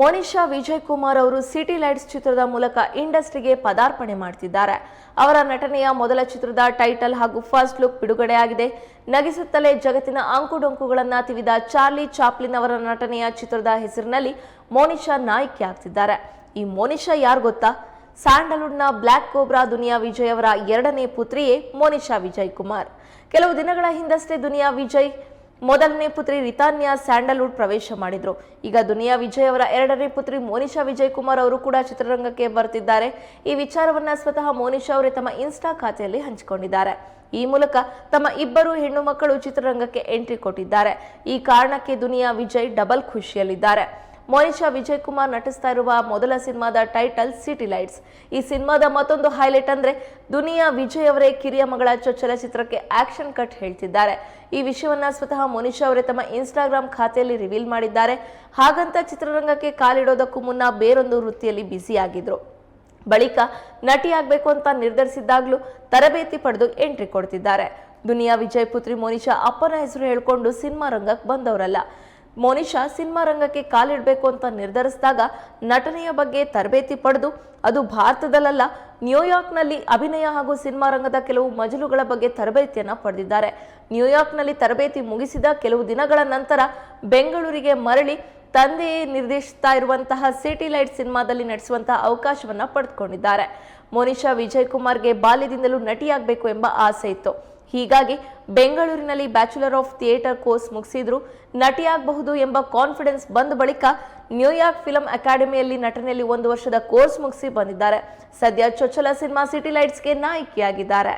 ಮೋನಿಶಾ ವಿಜಯ್ ಕುಮಾರ್ ಅವರು city lights ಚಿತ್ರದ ಮೂಲಕ ಇಂಡಸ್ಟ್ರಿಗೆ ಪದಾರ್ಪಣೆ ಮಾಡ್ತಿದ್ದಾರೆ. ಅವರ ನಟನೆಯ ಮೊದಲ ಚಿತ್ರದ ಟೈಟಲ್ ಹಾಗೂ ಫಸ್ಟ್ ಲುಕ್ ಬಿಡುಗಡೆಯಾಗಿದೆ. ನಗಿಸುತ್ತಲೇ ಜಗತ್ತಿನ ಅಂಕುಡೊಂಕುಗಳನ್ನು ತಿವಿದ ಚಾರ್ಲಿ ಚಾಪ್ಲಿನ್ ಅವರ ನಟನೆಯ ಚಿತ್ರದ ಹೆಸರಿನಲ್ಲಿ ಮೋನಿಶಾ ನಾಯಕಿ ಆಗ್ತಿದ್ದಾರೆ. ಈ ಮೋನಿಷಾ ಯಾರು ಗೊತ್ತಾ? ಸ್ಯಾಂಡಲ್ವುಡ್ನ ಬ್ಲ್ಯಾಕ್ ಕೋಬ್ರಾ ದುನಿಯಾ ವಿಜಯ್ ಅವರ ಎರಡನೇ ಪುತ್ರಿಯೇ ಮೋನಿಶಾ ವಿಜಯ್ ಕುಮಾರ್. ಕೆಲವು ದಿನಗಳ ಹಿಂದಷ್ಟೇ ದುನಿಯಾ ವಿಜಯ್ ಮೊದಲನೇ ಪುತ್ರಿ ರಿತಾನ್ಯಾ ಸ್ಯಾಂಡಲ್ವುಡ್ ಪ್ರವೇಶ ಮಾಡಿದ್ರು. ಈಗ ದುನಿಯಾ ವಿಜಯ್ ಅವರ ಎರಡನೇ ಪುತ್ರಿ ಮೋನಿಶಾ ವಿಜಯ್ ಕುಮಾರ್ ಅವರು ಕೂಡ ಚಿತ್ರರಂಗಕ್ಕೆ ಬರ್ತಿದ್ದಾರೆ. ಈ ವಿಚಾರವನ್ನ ಸ್ವತಃ ಮೋನಿಶಾ ಅವರೇ ತಮ್ಮ ಇನ್ಸ್ಟಾ ಖಾತೆಯಲ್ಲಿ ಹಂಚಿಕೊಂಡಿದ್ದಾರೆ. ಈ ಮೂಲಕ ತಮ್ಮ ಇಬ್ಬರು ಹೆಣ್ಣು ಮಕ್ಕಳು ಚಿತ್ರರಂಗಕ್ಕೆ ಎಂಟ್ರಿ ಕೊಟ್ಟಿದ್ದಾರೆ. ಈ ಕಾರಣಕ್ಕೆ ದುನಿಯಾ ವಿಜಯ್ ಡಬಲ್ ಖುಷಿಯಲ್ಲಿದ್ದಾರೆ. ಮೋನಿಶಾ ವಿಜಯ್ ಕುಮಾರ್ ನಟಿಸ್ತಾ ಇರುವ ಮೊದಲ ಸಿನಿಮಾದ ಟೈಟಲ್ ಸಿಟಿ ಲೈಟ್ಸ್. ಈ ಸಿನಿಮಾದ ಮತ್ತೊಂದು ಹೈಲೈಟ್ ಅಂದ್ರೆ ದುನಿಯಾ ವಿಜಯ್ ಅವರೇ ಕಿರಿಯ ಮಗಳ ಚೊಚ್ಚಲ ಚಿತ್ರಕ್ಕೆ ಆಕ್ಷನ್ ಕಟ್ ಹೇಳ್ತಿದ್ದಾರೆ. ಈ ವಿಷಯವನ್ನ ಸ್ವತಃ ಮೋನಿಷಾ ಅವರೇ ತಮ್ಮ ಇನ್ಸ್ಟಾಗ್ರಾಮ್ ಖಾತೆಯಲ್ಲಿ ರಿವೀಲ್ ಮಾಡಿದ್ದಾರೆ. ಹಾಗಂತ ಚಿತ್ರರಂಗಕ್ಕೆ ಕಾಲಿಡೋದಕ್ಕೂ ಮುನ್ನ ಬೇರೊಂದು ವೃತ್ತಿಯಲ್ಲಿ ಬ್ಯುಸಿ ಆಗಿದ್ರು. ಬಳಿಕ ನಟಿಯಾಗಬೇಕು ಅಂತ ನಿರ್ಧರಿಸಿದ್ದಾಗಲೂ ತರಬೇತಿ ಪಡೆದು ಎಂಟ್ರಿ ಕೊಡ್ತಿದ್ದಾರೆ. ದುನಿಯಾ ವಿಜಯ್ ಪುತ್ರಿ ಮೋನಿಷಾ ಅಪ್ಪನ ಹೆಸರು ಹೇಳ್ಕೊಂಡು ಸಿನಿಮಾ ರಂಗಕ್ಕೆ ಬಂದವರಲ್ಲ. ಮೋನಿಶಾ ಸಿನಿಮಾ ರಂಗಕ್ಕೆ ಕಾಲಿಡಬೇಕು ಅಂತ ನಿರ್ಧರಿಸಿದಾಗ ನಟನೆಯ ಬಗ್ಗೆ ತರಬೇತಿ ಪಡೆದು, ಅದು ಭಾರತದಲ್ಲ ನ್ಯೂಯಾರ್ಕ್ನಲ್ಲಿ ಅಭಿನಯ ಹಾಗೂ ಸಿನಿಮಾ ರಂಗದ ಕೆಲವು ಮಜಲುಗಳ ಬಗ್ಗೆ ತರಬೇತಿಯನ್ನು ಪಡೆದಿದ್ದಾರೆ. ನ್ಯೂಯಾರ್ಕ್ನಲ್ಲಿ ತರಬೇತಿ ಮುಗಿಸಿದ ಕೆಲವು ದಿನಗಳ ನಂತರ ಬೆಂಗಳೂರಿಗೆ ಮರಳಿ ತಂದೆಯೇ ನಿರ್ದೇಶಿಸ್ತಾ ಇರುವಂತಹ ಸಿಟಿ ಲೈಟ್ ಸಿನಿಮಾದಲ್ಲಿ ನಡೆಸುವಂತಹ ಅವಕಾಶವನ್ನು ಪಡೆದುಕೊಂಡಿದ್ದಾರೆ. ಮೋನಿಶಾ ವಿಜಯ್ ಕುಮಾರ್ಗೆ ಬಾಲ್ಯದಿಂದಲೂ ನಟಿಯಾಗಬೇಕು ಎಂಬ ಆಸೆ ಇತ್ತು. ಹೀಗಾಗಿ ಬೆಂಗಳೂರಿನಲ್ಲಿ ಬ್ಯಾಚುಲರ್ ಆಫ್ ಥಿಯೇಟರ್ ಕೋರ್ಸ್ ಮುಗಿಸಿದ್ರು. ನಟಿಯಾಗಬಹುದು ಎಂಬ ಕಾನ್ಫಿಡೆನ್ಸ್ ಬಂದ ಬಳಿಕ ನ್ಯೂಯಾರ್ಕ್ ಫಿಲಂ ಅಕಾಡೆಮಿಯಲ್ಲಿ ನಟನೆಯಲ್ಲಿ ಒಂದು ವರ್ಷದ ಕೋರ್ಸ್ ಮುಗಿಸಿ ಬಂದಿದ್ದಾರೆ. ಸದ್ಯ ಚೊಚ್ಚಲ ಸಿನಿಮಾ ಸಿಟಿ ಲೈಟ್ಸ್ಗೆ ನಾಯಕಿಯಾಗಿದ್ದಾರೆ.